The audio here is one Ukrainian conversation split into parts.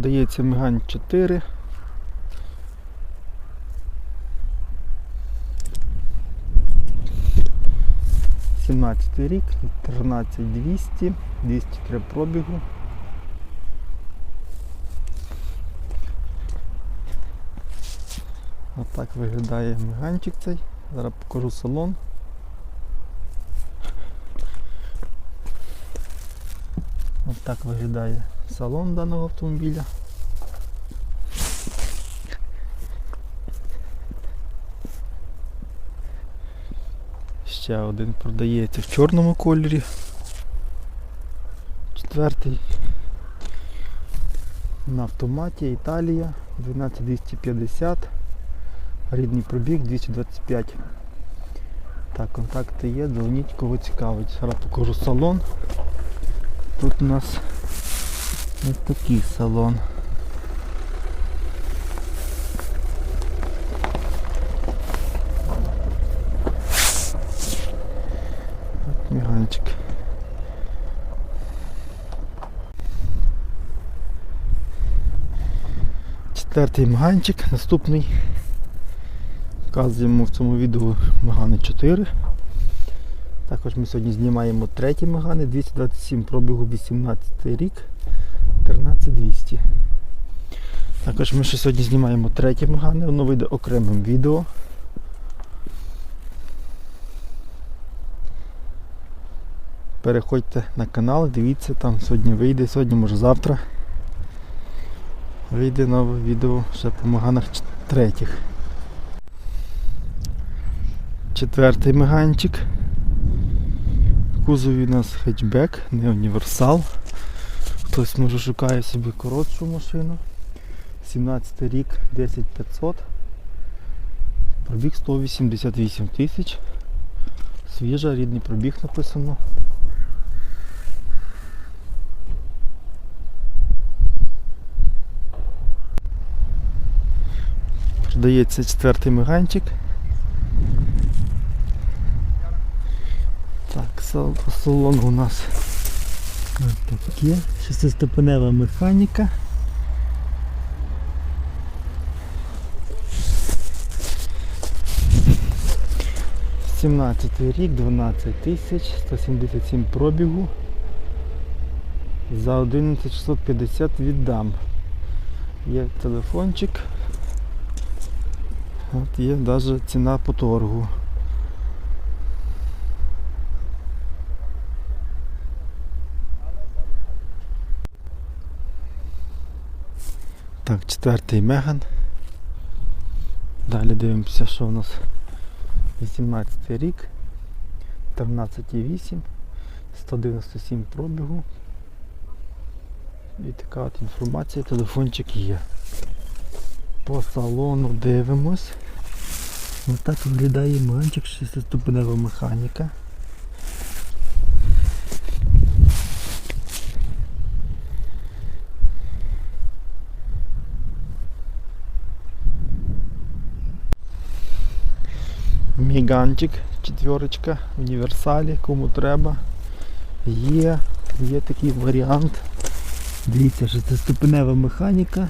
Продається Меган 4. Сімнадцятий рік, 13200, 203 пробігу. Отак виглядає меганчик цей. Зараз покажу салон. От так виглядає салон даного автомобіля. Ще один продається в чорному кольорі. Четвертий. На автоматі Італія 12250. Рідний пробіг 225. Так, контакти є, дзвоніть, кого цікавить. Зараз покажу салон. Тут у нас ось такий салон. Четвертий меганчик, наступний. Вказуємо в цьому відео Мегани 4. Також ми сьогодні знімаємо треті Мегани, 227 пробігу 18 рік, 13200. Також ми ще сьогодні знімаємо треті Мегани, воно вийде окремим відео. Переходьте на канал, дивіться, там сьогодні вийде, сьогодні, може завтра. Вийде нове відео ще по Меганах ч- третіх. Четвертий меганчик. Кузові у нас хетчбек, не універсал. Хтось може шукає собі коротшу машину. 17 рік, 10500. Пробіг 188 тисяч. Свіжа, рідний пробіг написано. Продається четвертий меганчик. Так, сал- по салону у нас ось таке. Шестиступенева механіка. Сімнадцятий рік, 12 тисяч, 177 пробігу. За 11650 віддам. Є телефончик. От є навіть ціна по торгу. Так, четвертий Меган. Далі дивимося, що у нас 18 рік, 13,8, 197 пробігу. І така от інформація, телефончик є. По салону дивимось. Ось так виглядає манчик, 6-ступенева механіка. Мігантик, четверочка, універсалі, кому треба. Є, є такий варіант. Дивіться, шестиступенева механіка.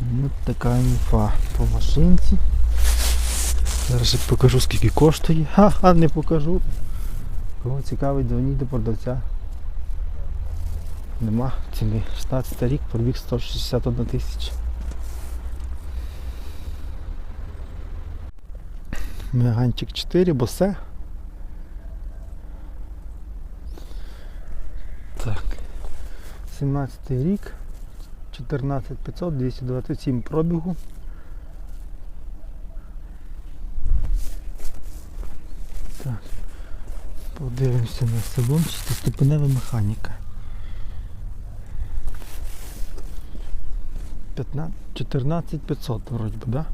Ось така інфа по машинці. Зараз ще покажу скільки коштує. Ха-ха, не покажу. Кого цікавить, дзвоніть до продавця. Нема ціни. 16 рік, пробіг 161 тисяча. Меганчик 4, босе. Так. 17 рік. 14500, 227 пробігу. Так. Подивимося на салон, шестиступенева механіка. 15, 14500 вроді би, да?